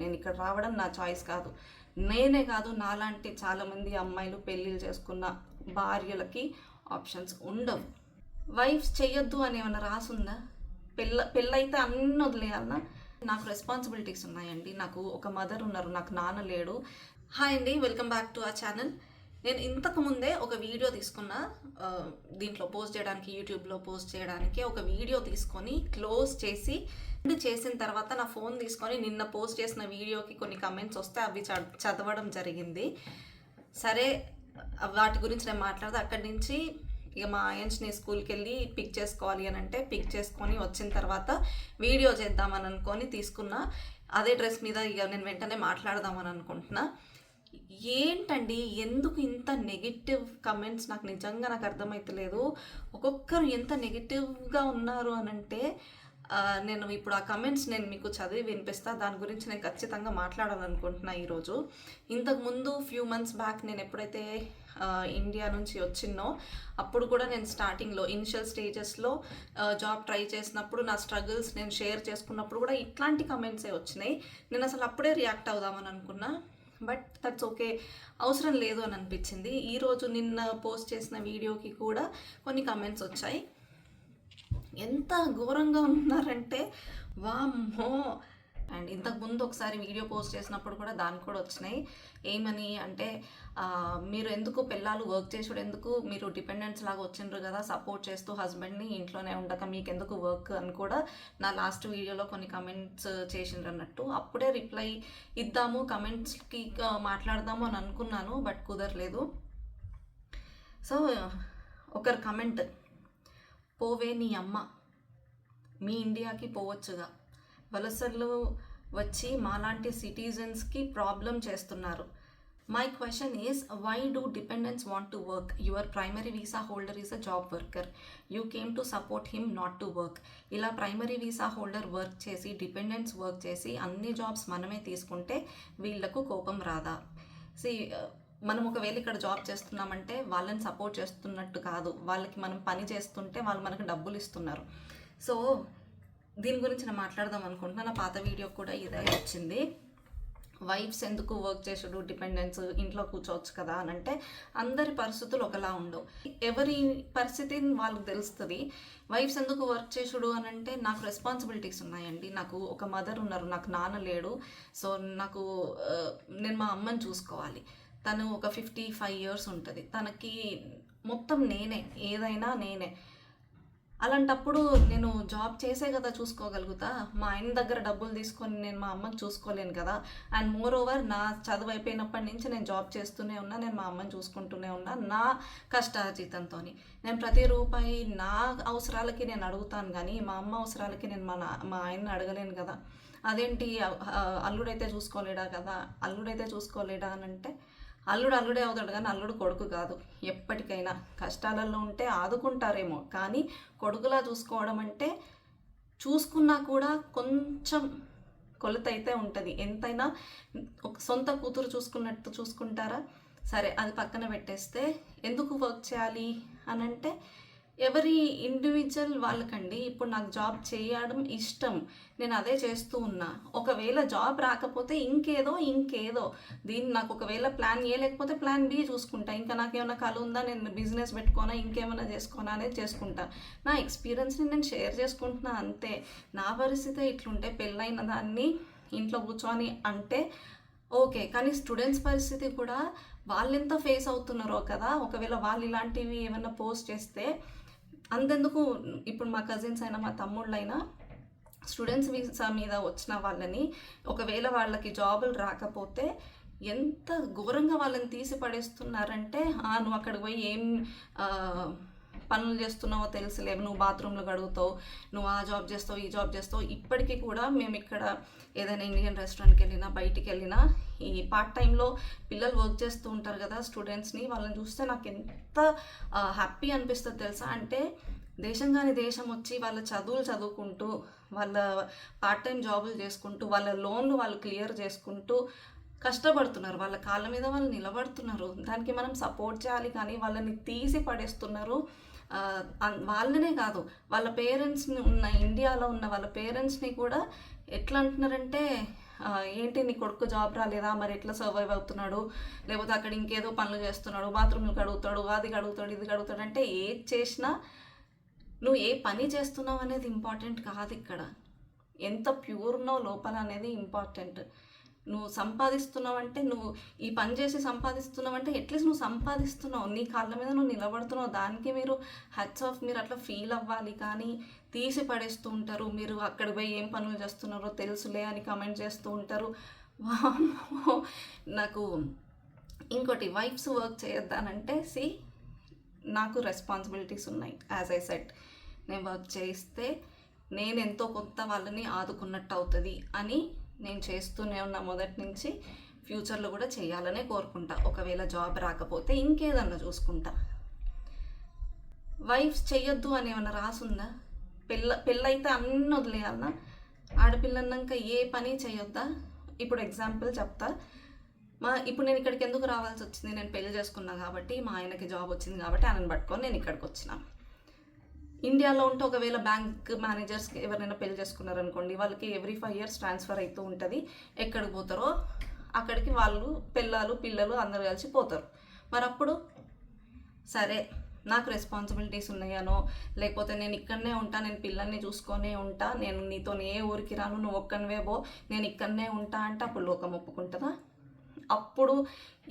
నేను ఇక్కడ రావడం నా చాయిస్ కాదు. నేనే కాదు నాలాంటి చాలామంది అమ్మాయిలు పెళ్ళిళ్ళు చేసుకున్న భార్యలకి ఆప్షన్స్ ఉండవు. వైఫ్స్ చెయ్యొద్దు అని ఏమైనా రాసుందా? పెళ్ళ పెళ్ళైతే అన్ని వదిలేయాలన్నా నాకు రెస్పాన్సిబిలిటీస్ ఉన్నాయండి. నాకు ఒక మదర్ ఉన్నారు నాకు నాన్న లేడు. హాయ్ అండి వెల్కమ్ బ్యాక్ టు ఆ ఛానల్. నేను ఇంతకు ముందే ఒక వీడియో తీసుకున్న దీంట్లో పోస్ట్ చేయడానికి యూట్యూబ్లో పోస్ట్ చేయడానికి ఒక వీడియో తీసుకొని క్లోజ్ చేసి చేసిన తర్వాత నా ఫోన్ తీసుకొని నిన్న పోస్ట్ చేసిన వీడియోకి కొన్ని కమెంట్స్ వస్తే అవి చ- చదవడం జరిగింది. సరే వాటి గురించి నేను మాట్లాడితే. అక్కడి నుంచి ఇక మా ఆయన్స్ని స్కూల్కి వెళ్ళి పిక్ చేసుకోవాలి అని అంటే పిక్ చేసుకొని వచ్చిన తర్వాత వీడియో చేద్దామని అనుకొని తీసుకున్న. అదే డ్రెస్ మీద ఇక నేను వెంటనే మాట్లాడదామని అనుకుంటున్నా. ఏంటండి? ఎందుకు ఇంత నెగిటివ్ కమెంట్స్ నాకు నిజంగా నాకు అర్థమైతలేదు. ఒక్కొక్కరు ఎంత నెగిటివ్గా ఉన్నారు అని అంటే నేను ఇప్పుడు ఆ కమెంట్స్ నేను మీకు చదివి వినిపిస్తా. దాని గురించి నేను ఖచ్చితంగా మాట్లాడాలనుకుంటున్నా ఈరోజు. ఇంతకు ముందు ఫ్యూ మంత్స్ బ్యాక్ నేను ఎప్పుడైతే ఇండియా నుంచి వచ్చిన్నో అప్పుడు కూడా నేను స్టార్టింగ్లో ఇనిషియల్ స్టేజెస్లో జాబ్ ట్రై చేసినప్పుడు నా స్ట్రగుల్స్ నేను షేర్ చేసుకున్నప్పుడు కూడా ఇట్లాంటి కమెంట్సే వచ్చినాయి. నేను అసలు అప్పుడే రియాక్ట్ అవుదామని అనుకున్నా. But that's okay. అవసరం లేదు అని అనిపించింది. ఈరోజు నిన్న పోస్ట్ చేసిన వీడియోకి కూడా కొన్ని కమెంట్స్ వచ్చాయి. ఎంత ఘోరంగా ఉన్నారంటే వామ్మో! అండ్ ఇంతకు ముందు ఒకసారి వీడియో పోస్ట్ చేసినప్పుడు కూడా దానికి కూడా వచ్చినాయి. ఏమని అంటే మీరు ఎందుకు పిల్లలు వర్క్ చేసుడు ఎందుకు మీరు డిపెండెంట్స్ లాగా వచ్చిండ్రు కదా సపోర్ట్ చేస్తూ హస్బెండ్ని ఇంట్లోనే ఉండక మీకు ఎందుకు వర్క్ అని కూడా నా లాస్ట్ వీడియోలో కొన్ని కమెంట్స్ చేసిండ్రు అన్నట్టు. అప్పుడే రిప్లై ఇద్దాము కమెంట్స్కి మాట్లాడదాము అని అనుకున్నాను బట్ కుదరలేదు. సో ఒకరు కమెంట్ పోవే నీ అమ్మ. మీ ఇండియాకి పోవచ్చుగా. వలసలు వచ్చి మాలాంటి సిటిజన్స్కి ప్రాబ్లం చేస్తున్నారు. My question is why do dependents want to work your primary visa holder is a job worker you came to support him not to work ఇలా ప్రైమరీ వీసా హోల్డర్ వర్క్ చేసి డిపెండెంట్స్ వర్క్ చేసి అన్ని jobs మనమే తీసుకుంటే వీళ్ళకు కోపం రాదా? C మనం ఒకవేళ ఇక్కడ జాబ్ చేస్తున్నామంటే వాళ్ళని సపోర్ట్ చేస్తున్నట్టు కాదు. వాళ్ళకి మనం పని చేస్తుంటే వాళ్ళు మనకు డబ్బులు ఇస్తున్నారు. సో దీని గురించి నేను మాట్లాడదాం అనుకుంటున్నా. నా పాత వీడియో కూడా ఇదే వచ్చింది. వైఫ్స్ ఎందుకు వర్క్ చేసుడు డిపెండెన్స్ ఇంట్లో కూర్చోవచ్చు కదా అని అంటే అందరి పరిస్థితులు ఒకలా ఉండవు. ఎవరి పరిస్థితి వాళ్ళకి తెలుస్తుంది. వైఫ్స్ ఎందుకు వర్క్ చేసుడు అని అంటే నాకు రెస్పాన్సిబిలిటీస్ ఉన్నాయండి. నాకు ఒక మదర్ ఉన్నారు నాకు నాన్న లేడు. సో నాకు నేను మా అమ్మని చూసుకోవాలి. తను ఒక ఫిఫ్టీ ఫైవ్ ఇయర్స్ ఉంటుంది. తనకి మొత్తం నేనే ఏదైనా నేనే. అలాంటప్పుడు నేను జాబ్ చేసే కదా చూసుకోగలుగుతా. మా ఆయన దగ్గర డబ్బులు తీసుకొని నేను మా అమ్మకి చూసుకోలేను కదా. అండ్ మోర్ ఓవర్ నా చదువు అయిపోయినప్పటి నుంచి నేను జాబ్ చేస్తూనే ఉన్నా నేను మా అమ్మని చూసుకుంటూనే ఉన్నా నా కష్టార్జితంతో నేను ప్రతి రూపాయి నా అవసరాలకి నేను అడుగుతాను కానీ మా అమ్మ అవసరాలకి నేను మా నా మా ఆయన్ని అడగలేను కదా. అదేంటి అల్లుడైతే చూసుకోలేడా కదా? అల్లుడైతే చూసుకోలేడా అని అంటే అల్లుడు అల్లుడే అవుతాడు కానీ అల్లుడు కొడుకు కాదు. ఎప్పటికైనా కష్టాలలో ఉంటే ఆదుకుంటారేమో. కానీ కొడుకులా చూసుకోవడం అంటే చూసుకున్నా కూడా కొంచెం కొలత అయితే ఉంటుంది. ఎంతైనా ఒక సొంత కూతురు చూసుకున్నట్టు చూసుకుంటారా? సరే అది పక్కన పెట్టేస్తే ఎందుకు వర్క్ చేయాలి? అని అంటే ఎవరి ఇండివిజువల్ వాళ్ళకండి. ఇప్పుడు నాకు జాబ్ చేయడం ఇష్టం. నేను అదే చేస్తూ ఉన్నా. ఒకవేళ జాబ్ రాకపోతే ఇంకేదో ఇంకేదో. దీన్ని నాకు ఒకవేళ ప్లాన్ ఏ లేకపోతే ప్లాన్ బి చూసుకుంటా. ఇంకా నాకు ఏమైనా కళ ఉందా? నేను బిజినెస్ పెట్టుకోనా? ఇంకేమైనా చేసుకోనా అనేది చేసుకుంటా. నా ఎక్స్పీరియన్స్ని నేను షేర్ చేసుకుంటున్నా అంతే. నా పరిస్థితి ఇట్లుంటే పెళ్ళైన దాన్ని ఇంట్లో కూర్చొని అంటే ఓకే. కానీ స్టూడెంట్స్ పరిస్థితి కూడా వాళ్ళెంత ఫేస్ అవుతున్నారో కదా. ఒకవేళ వాళ్ళు ఇలాంటివి ఏమైనా పోస్ట్ చేస్తే అంతెందుకు ఇప్పుడు మా కజిన్స్ అయినా మా తమ్ముళ్ళైనా స్టూడెంట్స్ వీసా మీద వచ్చిన వాళ్ళని ఒకవేళ వాళ్ళకి జాబులు రాకపోతే ఎంత ఘోరంగా వాళ్ళని తీసి పడేస్తున్నారంటే నువ్వు అక్కడికి పోయి ఏం పనులు చేస్తున్నావో తెలుసులేవు నువ్వు బాత్రూంలో గడుగుతావు నువ్వు ఆ జాబ్ చేస్తావు ఈ జాబ్ చేస్తావు. ఇప్పటికీ కూడా మేము ఇక్కడ ఏదైనా ఇండియన్ రెస్టారెంట్కి వెళ్ళినా బయటికి వెళ్ళినా ఈ పార్ట్ టైంలో పిల్లలు వర్క్ చేస్తూ ఉంటారు కదా స్టూడెంట్స్ని వాళ్ళని చూస్తే నాకు ఎంత హ్యాపీ అనిపిస్తుంది తెలుసా? అంటే దేశం కాని దేశం వచ్చి వాళ్ళ చదువులు చదువుకుంటూ వాళ్ళ పార్ట్ టైం జాబులు చేసుకుంటూ వాళ్ళ లోన్లు వాళ్ళు క్లియర్ చేసుకుంటూ కష్టపడుతున్నారు. వాళ్ళ కాళ్ళ మీద వాళ్ళు నిలబడుతున్నారు. దానికి మనం సపోర్ట్ చేయాలి కానీ వాళ్ళని తీసి పడేస్తున్నారు. అన్- వాళ్ళనే కాదు వాళ్ళ పేరెంట్స్ని ఉన్న ఇండియాలో ఉన్న వాళ్ళ పేరెంట్స్ని కూడా ఎట్లా అంటున్నారంటే ఏంటి నీ కొడుకు జాబ్ రాలేదా? మరి ఎట్లా సర్వైవ్ అవుతున్నాడు? లేకపోతే అక్కడ ఇంకేదో పనులు చేస్తున్నాడు బాత్రూమ్లు కడుగుతాడు అది కడుగుతాడు ఇది కడుగుతాడు అంటే ఏది చేసినా నువ్వు ఏ పని చేస్తున్నావు అనేది ఇంపార్టెంట్ కాదు ఇక్కడ. ఎంత ప్యూర్ ఉన్నావు లోపల అనేది ఇంపార్టెంట్ నువ్వు సంపాదిస్తున్నావంటే నువ్వు ఈ పని చేసి సంపాదిస్తున్నావంటే ఎట్లీస్ట్ అట్లీస్ట్ నువ్వు సంపాదిస్తున్నావు. నీ కాళ్ళ మీద నువ్వు నిలబడుతున్నావు. దానికి మీరు హెడ్స్ ఆఫ్ మీరు అట్లా ఫీల్ అవ్వాలి కానీ తీసి పడేస్తూ ఉంటారు. మీరు అక్కడ పోయి ఏం పనులు చేస్తున్నారో తెలుసులే అని కమెంట్ చేస్తూ ఉంటారు. నాకు ఇంకోటి వైఫ్స్ వర్క్ చేయొద్దానంటే సి నాకు రెస్పాన్సిబిలిటీస్ ఉన్నాయి. యాజ్ ఐ సెట్ నేను వర్క్ చేస్తే నేను ఎంతో కొత్త వాళ్ళని ఆదుకున్నట్టు అవుతుంది అని నేను చేస్తూనే ఉన్న మొదటి నుంచి ఫ్యూచర్లో కూడా చేయాలనే కోరుకుంటా. ఒకవేళ జాబ్ రాకపోతే ఇంకేదన్నా చూసుకుంటా. వైఫ్స్ చెయ్యొద్దు అని ఏమన్నా రాసుందా? పిల్ల పెళ్ళైతే అన్ని వదిలేయాలనా? ఆడపిల్లన్నాక ఏ పని చేయొద్దా ఇప్పుడు ఎగ్జాంపుల్ చెప్తా. మా ఇప్పుడు నేను ఇక్కడికి ఎందుకు రావాల్సి వచ్చింది నేను పెళ్ళి చేసుకున్నా కాబట్టి మా ఆయనకి జాబ్ వచ్చింది కాబట్టి ఆయనను పట్టుకొని నేను ఇక్కడికి వచ్చినా ఇండియాలో ఉంటే ఒకవేళ బ్యాంక్ మేనేజర్స్కి ఎవరైనా పెళ్ళి చేసుకున్నారనుకోండి వాళ్ళకి ఎవ్రీ ఫైవ్ ఇయర్స్ ట్రాన్స్ఫర్ అవుతూ ఉంటుంది. ఎక్కడికి పోతారో అక్కడికి వాళ్ళు పిల్లలు పిల్లలు అందరు కలిసి పోతారు. మరి అప్పుడు సరే నాకు రెస్పాన్సిబిలిటీస్ ఉన్నాయనో లేకపోతే నేను ఇక్కడనే ఉంటా నేను పిల్లల్ని చూసుకొనే ఉంటా నేను నీతో ఏ ఊరికి రాను నువ్వు ఒక్కనివే పో నేను ఇక్కడనే ఉంటా అంటే అప్పుడు లోకం ఒప్పుకుంటుందా? అప్పుడు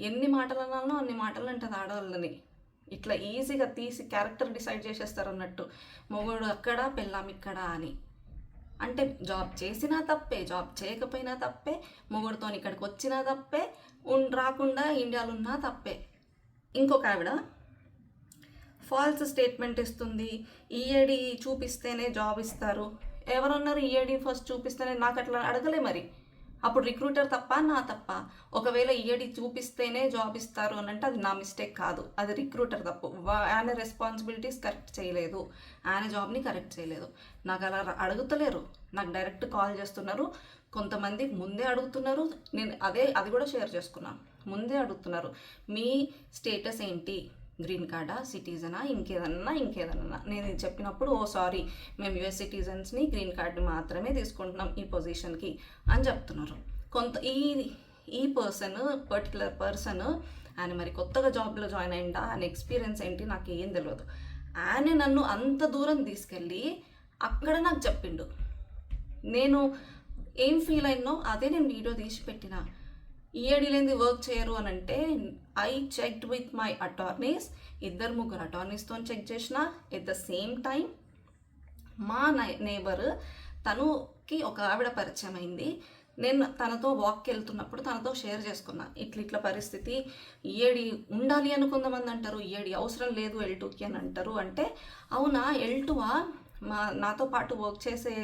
ఎన్ని మాటలు అన్నానో అన్ని మాటలు అంటుంది ఆడవాళ్ళని. ఇట్లా ఈజీగా తీసి క్యారెక్టర్ డిసైడ్ చేసేస్తారు అన్నట్టు. మొగుడు అక్కడ పెళ్ళాం ఇక్కడ అని. అంటే జాబ్ చేసినా తప్పే జాబ్ చేయకపోయినా తప్పే మొగుడుతో ఇక్కడికి వచ్చినా తప్పే ఉన్ రాకుండా ఇండియాలో ఉన్నా తప్పే. ఇంకొక ఆవిడ ఫాల్స్ స్టేట్మెంట్ ఇస్తుంది. ఈఏడి చూపిస్తేనే జాబ్ ఇస్తారు. ఎవరన్నారు ఈఏడి ఫస్ట్ చూపిస్తేనే? నాకు అట్లా అడగలే మరి. అప్పుడు రిక్రూటర్ తప్ప నా తప్ప. ఒకవేళ ఈఏడి చూపిస్తేనే జాబ్ ఇస్తారు అని అంటే అది నా మిస్టేక్ కాదు. అది రిక్రూటర్ తప్పు. వా- ఆయన రెస్పాన్సిబిలిటీస్ కరెక్ట్ చేయలేదు. ఆయన జాబ్ని కరెక్ట్ చేయలేదు. నాకు అలా అడుగుతలేరు. నాకు డైరెక్ట్ కాల్ చేస్తున్నారు. కొంతమంది ముందే అడుగుతున్నారు. నేను అదే అది కూడా షేర్ చేసుకున్నాను. ముందే అడుగుతున్నారు. మీ స్టేటస్ ఏంటి? గ్రీన్ కార్డా సిటిజనా ఇంకేదన్నా ఇంకేదన్నా. నేను చెప్పినప్పుడు ఓ సారీ మేము యుఎస్ సిటిజన్స్ని గ్రీన్ కార్డ్ని మాత్రమే తీసుకుంటున్నాం ఈ పొజిషన్కి అని చెప్తున్నారు. కొంత ఈ ఈ పర్సన్ పర్టికులర్ పర్సన్ ఆయన మరి కొత్తగా జాబ్లో జాయిన్ అయిందా ఆయన ఎక్స్పీరియన్స్ ఏంటి నాకు ఏం తెలియదు ఆయన నన్ను అంత దూరం తీసుకెళ్ళి అక్కడ నాకు చెప్పిండు. నేను ఏం ఫీల్ అయినో అదే నేను వీడియో తీసి పెట్టిన. ఈ లేనిది వర్క్ చేయరు అని అంటే I checked with my attorneys ఇద్దరు ముగ్గురు అటార్నీస్తో చెక్ చేసిన ఎట్ ద సేమ్ టైం మా నేబర్ తనుకి ఒక ఆవిడ పరిచయం అయింది. నేను తనతో వాక్కి వెళ్తున్నప్పుడు తనతో షేర్ చేసుకున్నా. ఇట్ల ఇట్ల పరిస్థితి. ఏడి ఉండాలి అని కొంతమంది అంటారు. ఏడి అవసరం లేదు ఎల్ టూకి అని అంటారు. అంటే అవునా ఎల్ టూవా మా నాతో పాటు వర్క్ చేసే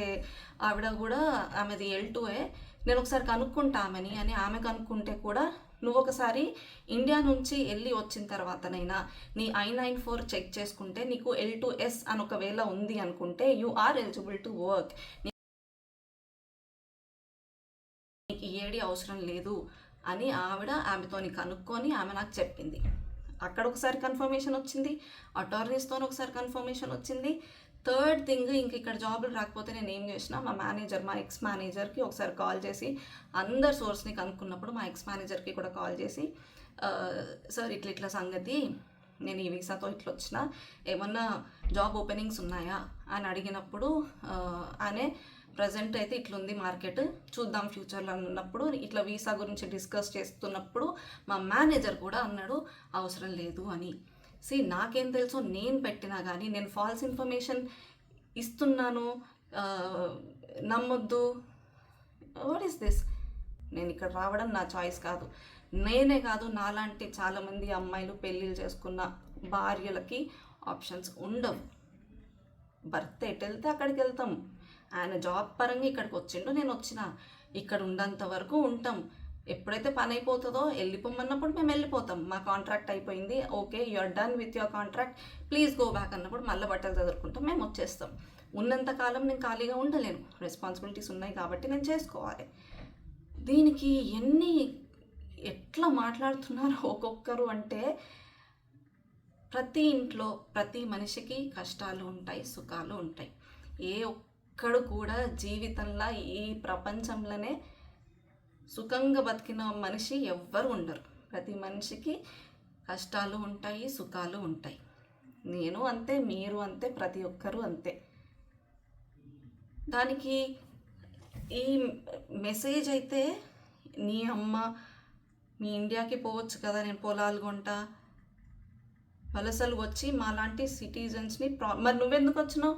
ఆవిడ కూడా ఆమెది ఎల్ టూఏ నేను ఒకసారి కనుక్కుంటా ఆమెని అని ఆమె కనుక్కుంటే కూడా నువ్వు ఒకసారి ఇండియా నుంచి వెళ్ళి వచ్చిన తర్వాతనైనా నీ ఐ నైన్ ఫోర్ చెక్ చేసుకుంటే నీకు ఎల్ టు ఎస్ అని ఒకవేళ ఉంది అనుకుంటే you are eligible to work. నీకు ఈఏడి అవసరం లేదు అని ఆవిడ ఆమెతోని కనుక్కొని ఆమె నాకు చెప్పింది. అక్కడ ఒకసారి కన్ఫర్మేషన్ వచ్చింది. అటార్నీస్తో ఒకసారి కన్ఫర్మేషన్ వచ్చింది. థర్డ్ థింగ్ ఇంక ఇక్కడ జాబులు రాకపోతే నేను ఏం చేసిన మా మేనేజర్ మా ఎక్స్ మేనేజర్కి ఒకసారి కాల్ చేసి అందరు సోర్స్ని కనుక్కున్నప్పుడు మా ఎక్స్ మేనేజర్కి కూడా కాల్ చేసి సార్ ఇట్ల ఇట్లా సంగతి నేను ఈ వీసాతో ఇట్లా వచ్చిన ఏమన్నా జాబ్ ఓపెనింగ్స్ ఉన్నాయా? అని అడిగినప్పుడు అనే ప్రజెంట్ అయితే ఇట్లుంది మార్కెట్ చూద్దాం ఫ్యూచర్లో అన్నప్పుడు ఇట్లా వీసా గురించి డిస్కస్ చేస్తున్నప్పుడు మా మేనేజర్ కూడా అన్నాడు అవసరం లేదు అని. సి నాకేం తెలుసో నేను పెట్టినా కానీ నేను ఫాల్స్ ఇన్ఫర్మేషన్ ఇస్తున్నాను నమ్మొద్దు. వాట్ ఈస్ దిస్ నేను ఇక్కడ రావడం నా చాయిస్ కాదు. నేనే కాదు నాలాంటి చాలామంది అమ్మాయిలు పెళ్ళిళ్ళు చేసుకున్న భార్యలకి ఆప్షన్స్ ఉండవు. భర్త ఎటు వెళ్తే అక్కడికి వెళ్తాం. ఆయన జాబ్ పరంగా ఇక్కడికి వచ్చిండు నేను వచ్చిన. ఇక్కడ ఉన్నంత వరకు ఉంటాం. ఎప్పుడైతే పని అయిపోతుందో వెళ్ళిపోమన్నప్పుడు మేము వెళ్ళిపోతాం. మా కాంట్రాక్ట్ అయిపోయింది. Okay you're done with your contract please go back అన్నప్పుడు మళ్ళీ బట్టలు చదువుకుంటాం మేము వచ్చేస్తాం. ఉన్నంత కాలం నేను ఖాళీగా ఉండలేను. రెస్పాన్సిబిలిటీస్ ఉన్నాయి కాబట్టి నేను చేసుకోవాలి. దీనికి ఎన్ని ఎట్లా మాట్లాడుతున్నారు ఒక్కొక్కరు అంటే ప్రతి ఇంట్లో ప్రతి మనిషికి కష్టాలు ఉంటాయి సుఖాలు ఉంటాయి. ఏ ఒక్కడు కూడా జీవితంలో ఈ ప్రపంచంలోనే సుఖంగా బతికిన మనిషి ఎవ్వరు ఉండరు. ప్రతి మనిషికి కష్టాలు ఉంటాయి సుఖాలు ఉంటాయి. నేను అంతే మీరు అంతే ప్రతి ఒక్కరూ అంతే. దానికి ఈ మెసేజ్ అయితే నీ అమ్మ మీ ఇండియాకి పోవచ్చు కదా నేను పొలాలు కొంటా. వలసలు వచ్చి మాలాంటి సిటిజన్స్ని ప్రా మరి నువ్వెందుకు వచ్చినావు?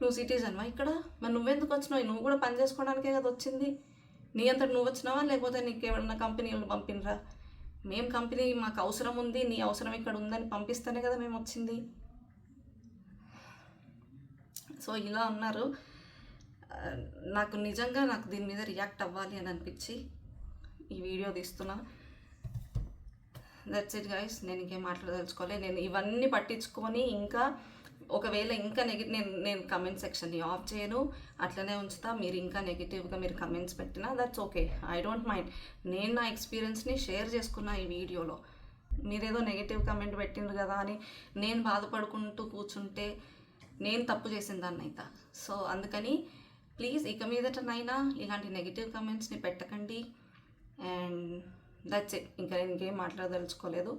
నువ్వు సిటిజన్వా ఇక్కడ? మరి నువ్వెందుకు వచ్చినావు? నువ్వు కూడా పని చేసుకోవడానికే కదా వచ్చింది. నీ అంతటి నువ్వు వచ్చినావా? లేకపోతే నీకు ఏమన్నా కంపెనీలు పంపినరా? మేము కంపెనీ మాకు అవసరం ఉంది నీ అవసరం ఇక్కడ ఉందని పంపిస్తేనే కదా మేము వచ్చింది. సో ఇలా ఉన్నారు నాకు నిజంగా నాకు దీని మీద రియాక్ట్ అవ్వాలి అని అనిపించి ఈ వీడియో తీస్తున్నా. దట్స్ ఇట్ గైస్ నేను ఇంకేం మాట్లాడదలుచుకోలే. నేను ఇవన్నీ పట్టించుకొని ఇంకా ఒకవేళ ఇంకా నెగిటివ్ నేను నేను కమెంట్ సెక్షన్ని ఆఫ్ చేయను. అట్లనే ఉంచుతా. మీరు ఇంకా నెగిటివ్గా మీరు కమెంట్స్ పెట్టినా that's okay I don't mind నేను నా ఎక్స్పీరియన్స్ని షేర్ చేసుకున్నా ఈ వీడియోలో. మీరేదో నెగిటివ్ కమెంట్ పెట్టిండ్రు కదా అని నేను బాధపడుకుంటూ కూర్చుంటే నేను తప్పు చేసిన దాన్ని అయితే సో అందుకని ప్లీజ్ ఇక మీదటనైనా ఇలాంటి నెగిటివ్ కమెంట్స్ని పెట్టకండి. అండ్ దట్స్ ఇట్ ఇంకా నేను ఇంకేం మాట్లాడదలుచుకోలేదు.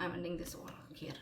I'm ending this here